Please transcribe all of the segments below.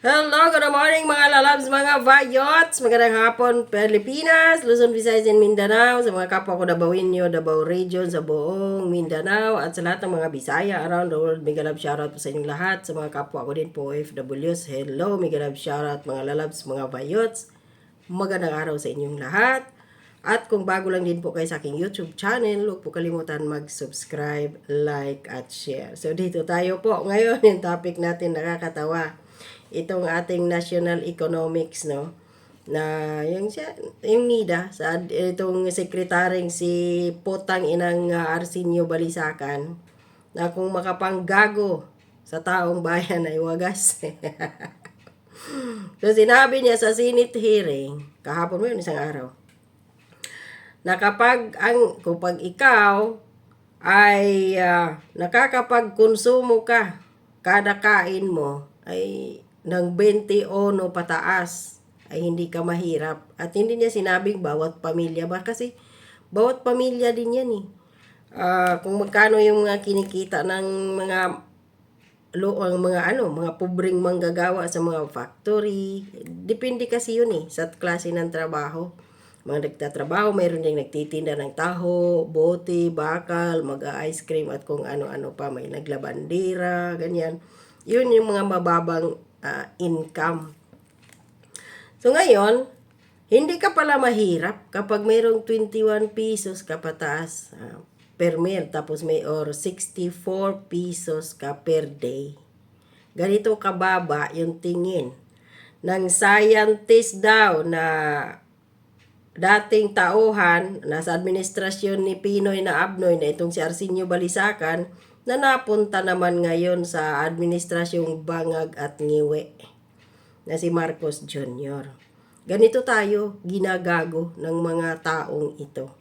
Hello, good morning mga lalabs, mga vayots. Magandang hapon, Pilipinas, Luzon, Visayas, and Mindanao. Sa mga kapwa ko Dabawin nyo, Davao Region, sa buong Mindanao. At sa lahat ng mga Bisaya around the world, mega love shoutout po sa inyong lahat. Sa mga kapwa ko din po, OFWs, hello, mega love shoutout mga lalabs, mga vayots. Magandang araw sa inyong lahat. At kung bago lang din po kayo sa aking YouTube channel, huwag po kalimutan mag-subscribe, like, at share. So dito tayo po. Ngayon, yung topic natin nakakatawa. Itong ating national economics, no? Na yung, siya, yung NIDA, sa, itong sekretaring si Potang Inang uh, Arsenio Balisacan, na kung makapanggago sa taong bayan ay wagas. so sinabi niya sa Senate hearing, kahapon mo yun, isang araw, na kapag ang kapag ikaw ay uh, nakakapagkonsumo ka kada kain mo ay ng 20 ono pataas ay hindi ka mahirap. At hindi niya sinabing bawat pamilya ba? Kasi bawat pamilya din yan eh. Ah, kung magkano yung mga kinikita ng mga lo ang mga ano mga pobreng manggagawa sa mga factory depende kasi yun eh sa klase ng trabaho. Mga nagtatrabaho, mayroon ding nagtitinda ng taho, bote, bakal, mag-ice cream at kung ano-ano pa, may naglabandera, ganyan. Yun yung mga mababang ah, income. So ngayon, hindi ka pala mahirap kapag mayroong 21 pesos ka pataas ah, per meal, tapos may or 64 pesos ka per day. Ganito kababa yung tingin ng scientist daw na dating tauhan nasa administrasyon ni Pinoy na Abnoy na itong si Arsenio Balisacan na napunta naman ngayon sa administrasyong Bangag at Ngiwe na si Marcos Jr. Ganito tayo ginagago ng mga taong ito.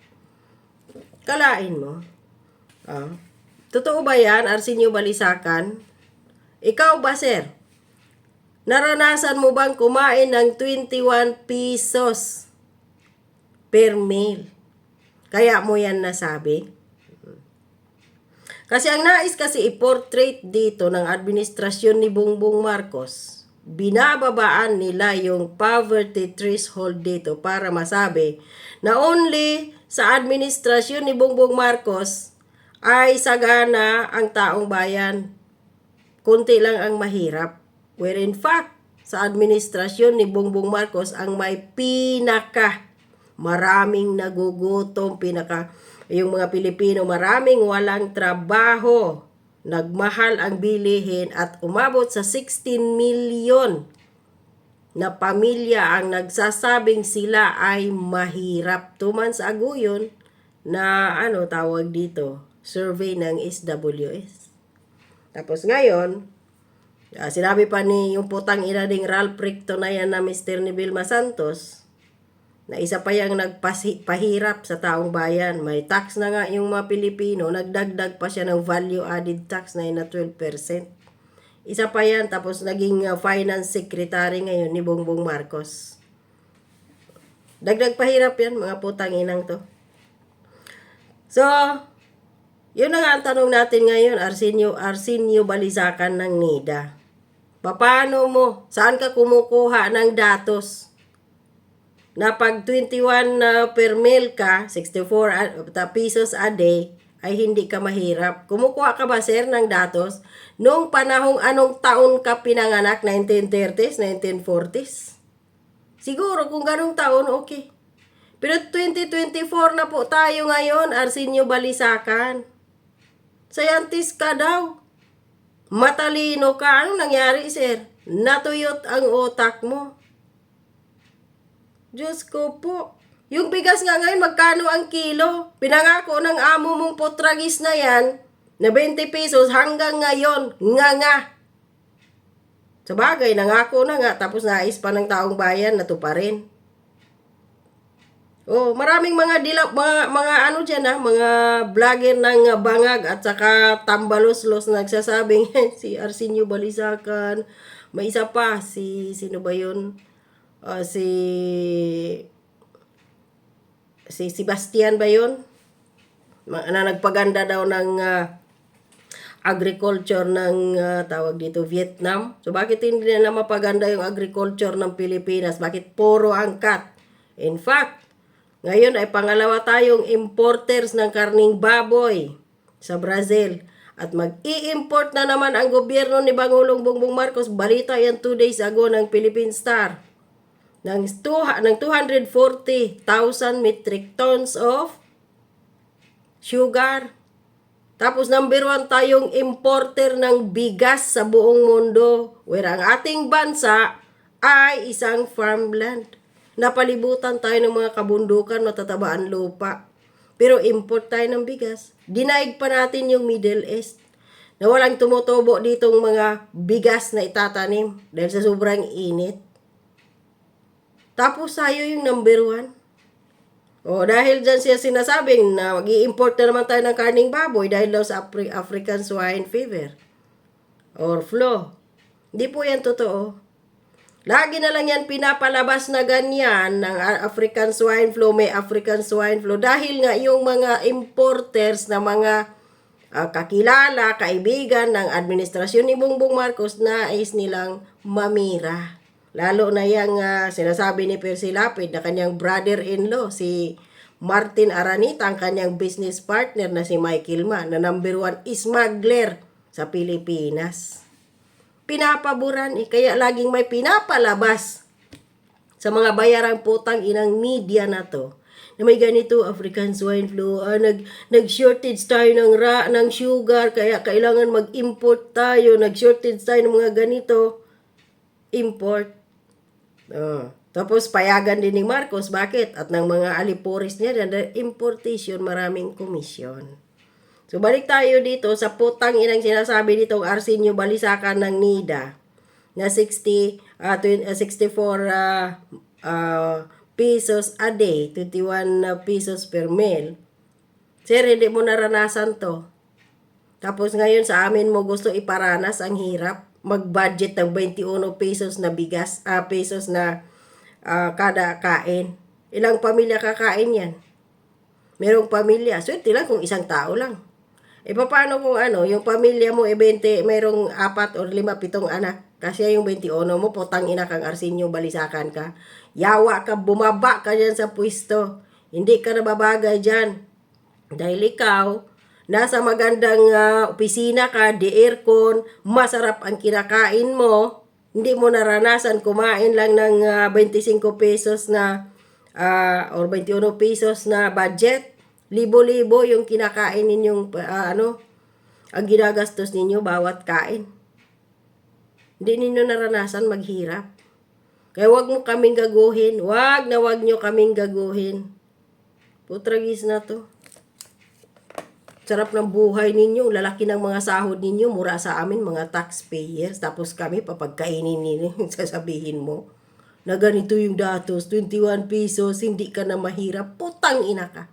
Kalain mo. Ah, totoo ba yan, Arsenio Balisacan? Ikaw ba, sir? Naranasan mo bang kumain ng 21 pesos per meal? Kaya mo yan nasabi? Kasi ang nais kasi i-portrait dito ng administrasyon ni Bongbong Marcos, binababaan nila yung poverty threshold dito para masabi na only sa administrasyon ni Bongbong Marcos ay sagana ang taong bayan. Kunti lang ang mahirap. Where in fact, sa administrasyon ni Bongbong Marcos ang may pinaka maraming nagugutom, pinaka yung mga Pilipino, maraming walang trabaho, nagmahal ang bilihin at umabot sa 16 milyon na pamilya ang nagsasabing sila ay mahirap. Tuman sa aguyon na ano tawag dito, survey ng SWS. Tapos ngayon, ah, sinabi pa ni yung putang ina ding Ralph Ricto na yan na Mr. ni Vilma Santos, na isa pa yung nagpahirap sa taong bayan. May tax na nga yung mga Pilipino, nagdagdag pa siya ng value added tax na na 12%. Isa pa yan, tapos naging uh, finance secretary ngayon ni Bongbong Marcos. Dagdag pahirap yan, mga putang inang to. So, yun na nga ang tanong natin ngayon, Arsenio, Arsenio Balisacan ng NIDA. Paano mo? Saan ka kumukuha ng datos? Na pag 21 na per meal ka, 64 a- ta- pesos a day, ay hindi ka mahirap. Kumukuha ka ba, sir, ng datos? Noong panahong anong taon ka pinanganak? 1930s, 1940s? Siguro, kung ganong taon, okay. Pero 2024 na po tayo ngayon, Arsenio Balisacan. Scientist ka daw. Matalino ka. Anong nangyari, sir? Natuyot ang otak mo. Diyos ko po. Yung bigas nga ngayon, magkano ang kilo? Pinangako ng amo mong potragis na yan, na 20 pesos hanggang ngayon, nga nga. Sa bagay, nangako na nga, tapos nais pa ng taong bayan na to pa rin. Oh, maraming mga dilaw, mga, mga ano dyan ha, mga vlogger ng bangag at saka tambalos-los nagsasabing si Arsenio Balisacan, may isa pa, si, sino ba yun? Ah, si si Sebastian ba yun? Na nagpaganda daw ng ah, agriculture ng ah, tawag dito Vietnam. So bakit hindi nila mapaganda yung agriculture ng Pilipinas? Bakit puro angkat? In fact, ngayon ay pangalawa tayong importers ng karning baboy sa Brazil. At mag-i-import na naman ang gobyerno ni Bangulong Bongbong Marcos. Balita yan two days ago ng Philippine Star. Ng, two, ng 240,000 metric tons of sugar. Tapos number one tayong importer ng bigas sa buong mundo. Where ang ating bansa ay isang farmland. Napalibutan tayo ng mga kabundukan, matatabaan lupa. Pero import tayo ng bigas. Dinaig pa natin yung Middle East. Na walang tumutubo ditong mga bigas na itatanim dahil sa sobrang init. Tapos tayo yung number one. O dahil dyan siya sinasabing na mag import na naman tayo ng karning baboy dahil daw sa Afri- African swine fever or flu. Hindi po yan totoo. Lagi na lang yan pinapalabas na ganyan ng African swine flu, may African swine flu dahil nga yung mga importers na mga ah, kakilala, kaibigan ng administrasyon ni Bongbong Marcos na is nilang mamira. Lalo na yung ah, sinasabi ni Percy Lapid na kanyang brother-in-law, si Martin Aranita, ang kanyang business partner na si Michael Ma, na number one smuggler sa Pilipinas. Pinapaboran eh, kaya laging may pinapalabas sa mga bayarang putang inang media na to na may ganito African swine flu ah, nag nag shortage tayo ng ra ng sugar kaya kailangan mag-import tayo nag shortage tayo ng mga ganito import Oh. Tapos payagan din ni Marcos, bakit? At ng mga alipuris niya, dahil importation, maraming komisyon. So balik tayo dito sa putang inang sinasabi nitong Arsenio Balisacan ng NIDA na 60, ah, twen- ah, 64 ah, ah, pesos a day, 21 na pesos per meal. Sir, hindi mo naranasan to. Tapos ngayon sa amin mo gusto iparanas ang hirap. Mag-budget ng 21 pesos na bigas, ah, pesos na ah, kada kain. Ilang pamilya kakain yan? Merong pamilya. Swerte lang kung isang tao lang. E paano kung ano, yung pamilya mo, e 20, merong apat or lima, pitong anak. Kasi yung 21 mo, putang ina kang Arsenio, balisakan ka. Yawa ka, bumaba ka dyan sa pwesto. Hindi ka nababagay dyan. Dahil ikaw, nasa magandang ah, opisina ka, di aircon, masarap ang kinakain mo, hindi mo naranasan kumain lang ng ah, 25 pesos na ah, or 21 pesos na budget. Libo-libo yung kinakain ninyong ah, ano, ang ginagastos ninyo bawat kain. Hindi ninyo naranasan maghirap. Kaya wag mo kaming gaguhin. Wag na wag nyo kaming gaguhin. Putragis na to. Sarap ng buhay ninyo, lalaki ng mga sahod ninyo, mura sa amin mga taxpayers. Tapos kami, papagkainin ninyo, sasabihin mo na ganito yung datos, 21 pesos, hindi ka na mahirap, putang ina ka.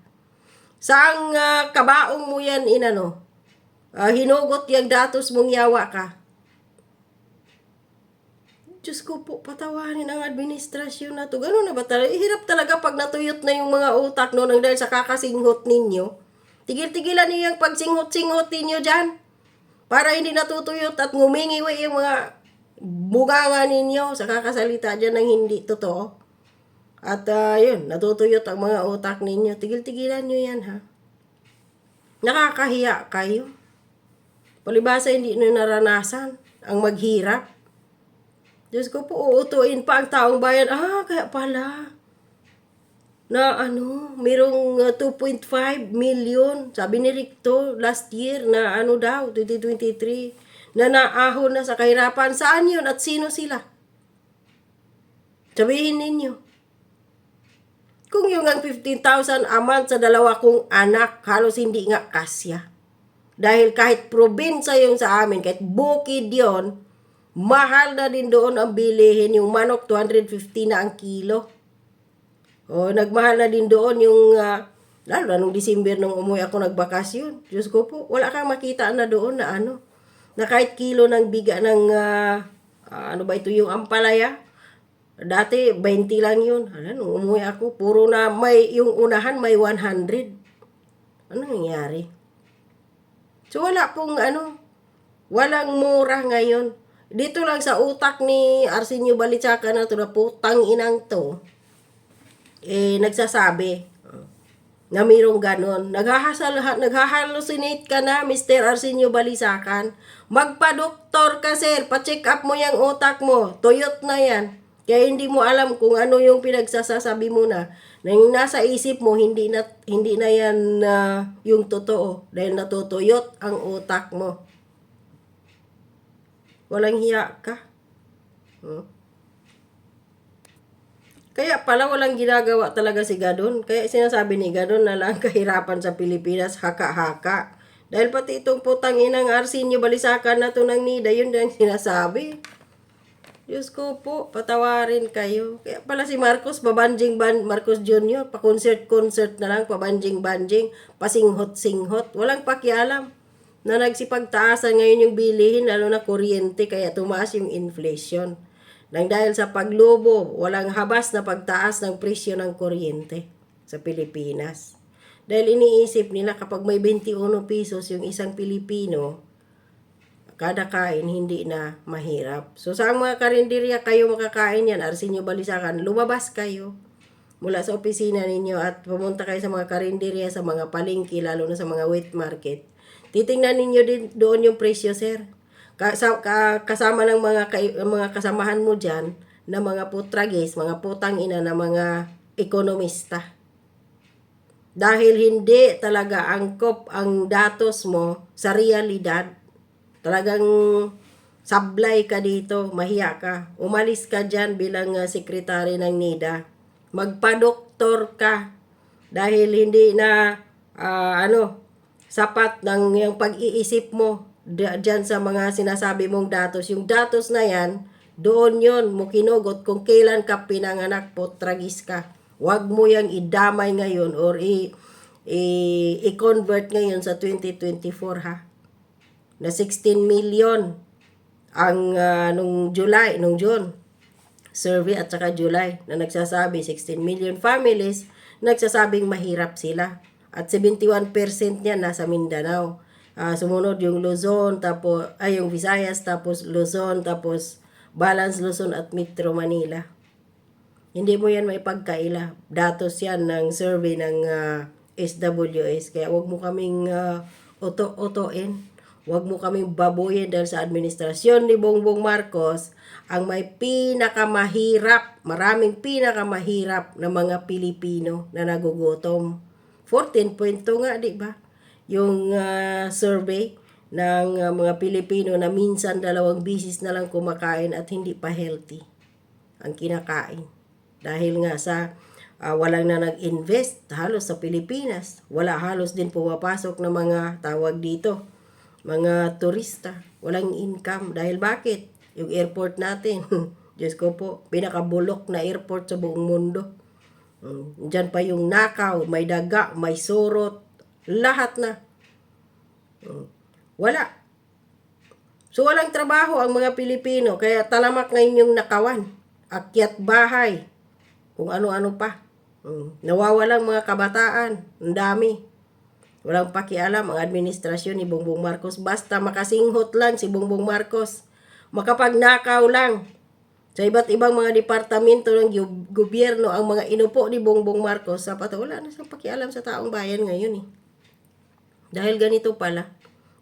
Saang ah, kabaong mo yan, inano? Ah, hinugot yung datos mong yawa ka. Diyos ko po, patawanin ang administrasyon na to. Ganun na ba talaga? Hirap talaga pag natuyot na yung mga utak no, nang dahil sa kakasinghot ninyo. Tigil-tigilan niyo yung pagsinghot-singhot ninyo dyan. Para hindi natutuyot at ngumingiwi yung mga buganga ninyo sa kakasalita dyan ng hindi totoo. At ah, yun, natutuyot ang mga utak ninyo. Tigil-tigilan nyo yan ha. Nakakahiya kayo. Palibasa hindi nyo naranasan ang maghirap. Diyos ko po, uutuin pa ang taong bayan. Ah, kaya pala. Na ano, mayroong uh, 2.5 million, sabi ni Ricto last year na ano daw, 2023, na naahon na sa kahirapan. Saan yun at sino sila? Sabihin ninyo. Kung yung ang 15,000 a month sa dalawa kong anak, halos hindi nga kasya. Dahil kahit probinsya yung sa amin, kahit bukid yon mahal na din doon ang bilihin. Yung manok, 250 na ang kilo. O, nagmahal na din doon yung, ah, lalo na nung December nung umuwi ako nagbakasyon. Diyos ko po, wala kang makita na doon na ano, na kahit kilo ng biga ng, ah, ah, ano ba ito, yung ampalaya, Dati, 20 lang yun. Ano, nung umuwi ako, puro na may, yung unahan may 100. Ano nangyari? So, wala pong ano, Walang mura ngayon. Dito lang sa utak ni Arsenio Balichaka na to na putang inang to, eh, nagsasabi na mayroong ganon. Naghahasal, naghahalusinate ka na, Mr. Arsenio Balisakan. Magpa-doktor ka, sir. Pa-check up mo yung utak mo. Tuyot na yan. Kaya hindi mo alam kung ano yung pinagsasasabi mo na. Na yung nasa isip mo, hindi na, hindi na yan na yung totoo. Dahil natutuyot ang utak mo. Walang hiya ka. Hmm? Kaya pala walang ginagawa talaga si Gadon. Kaya sinasabi ni Gadon na lang kahirapan sa Pilipinas, haka-haka. Dahil pati itong putang inang Arsenio Balisakan na to ng Nida, yun ang sinasabi. Diyos ko po, patawarin kayo. Kaya pala si Marcos, pabanjing ban Marcos Jr., pa-concert-concert na lang, pabanjing-banjing, pasinghot-singhot. Walang pakialam na nagsipagtaasan ngayon yung bilihin, lalo na kuryente, kaya tumaas yung inflation. Nang dahil sa paglobo, walang habas na pagtaas ng presyo ng kuryente sa Pilipinas. Dahil iniisip nila kapag may 21 pesos yung isang Pilipino, kada kain hindi na mahirap. So sa mga karinderya kayo makakain yan, Arsenio Balisakan, lumabas kayo mula sa opisina ninyo at pumunta kayo sa mga karinderya, sa mga palengke, lalo na sa mga wet market. Titingnan ninyo din doon yung presyo, sir. Kasa, ka, kasama ng mga mga kasamahan mo diyan na mga putragis, mga putang ina na mga ekonomista. Dahil hindi talaga angkop ang datos mo sa realidad. Talagang sablay ka dito, mahiya ka. Umalis ka dyan bilang uh, sekretary ng NIDA. Magpa-doktor ka. Dahil hindi na, ah, ano, sapat ng yung pag-iisip mo dyan sa mga sinasabi mong datos. Yung datos na yan, doon yon mo kinugot kung kailan ka pinanganak po, tragis ka. Huwag mo yang idamay ngayon or i, i, i-convert ngayon sa 2024 ha. Na 16 million ang ah, nung July, nung June survey at saka July na nagsasabi 16 million families nagsasabing mahirap sila. At 71% niya nasa Mindanao. Ah, sumunod yung Luzon, tapos, ay yung Visayas, tapos Luzon, tapos Balance Luzon at Metro Manila. Hindi mo yan may pagkaila. Datos yan ng survey ng ah, SWS. Kaya wag mo kaming uh, oto-otoin. Wag mo kaming baboyin dahil sa administrasyon ni Bongbong Marcos ang may pinakamahirap, maraming pinakamahirap na mga Pilipino na nagugutom. 14.2 nga, di ba? Yung ah, survey ng ah, mga Pilipino na minsan dalawang bisis na lang kumakain at hindi pa healthy ang kinakain. Dahil nga sa ah, walang na nag-invest halos sa Pilipinas. Wala halos din pumapasok ng mga tawag dito, mga turista. Walang income. Dahil bakit? Yung airport natin, Diyos ko po, pinakabulok na airport sa buong mundo. Mm, Diyan pa yung nakaw, may daga, may surot, lahat na. Mm, Wala. So walang trabaho ang mga Pilipino, kaya talamak ngayon yung nakawan. Akyat bahay, kung ano-ano pa. Mm, Nawawalang mga kabataan, ang dami. Walang pakialam ang administrasyon ni Bongbong Marcos. Basta makasinghot lang si Bongbong Marcos. Makapagnakaw lang. Sa iba't ibang mga departamento ng gobyerno, ang mga inupo ni Bongbong Marcos, sapat wala na siyang pakialam sa taong bayan ngayon eh. Dahil ganito pala,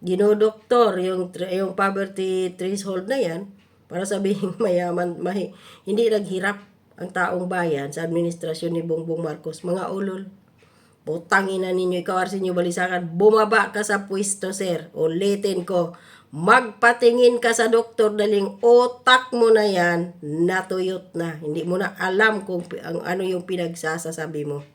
dinodoktor yung, yung poverty threshold na yan para sabihin mayaman, mahi, hindi naghirap ang taong bayan sa administrasyon ni Bongbong Marcos. Mga ulol, putangin na ninyo, ikaw Arsenio Balisakan, bumaba ka sa pwesto, sir. Ulitin ko, magpatingin ka sa doktor daling otak mo na yan, natuyot na. Hindi mo na alam kung ang ano yung pinagsasasabi mo.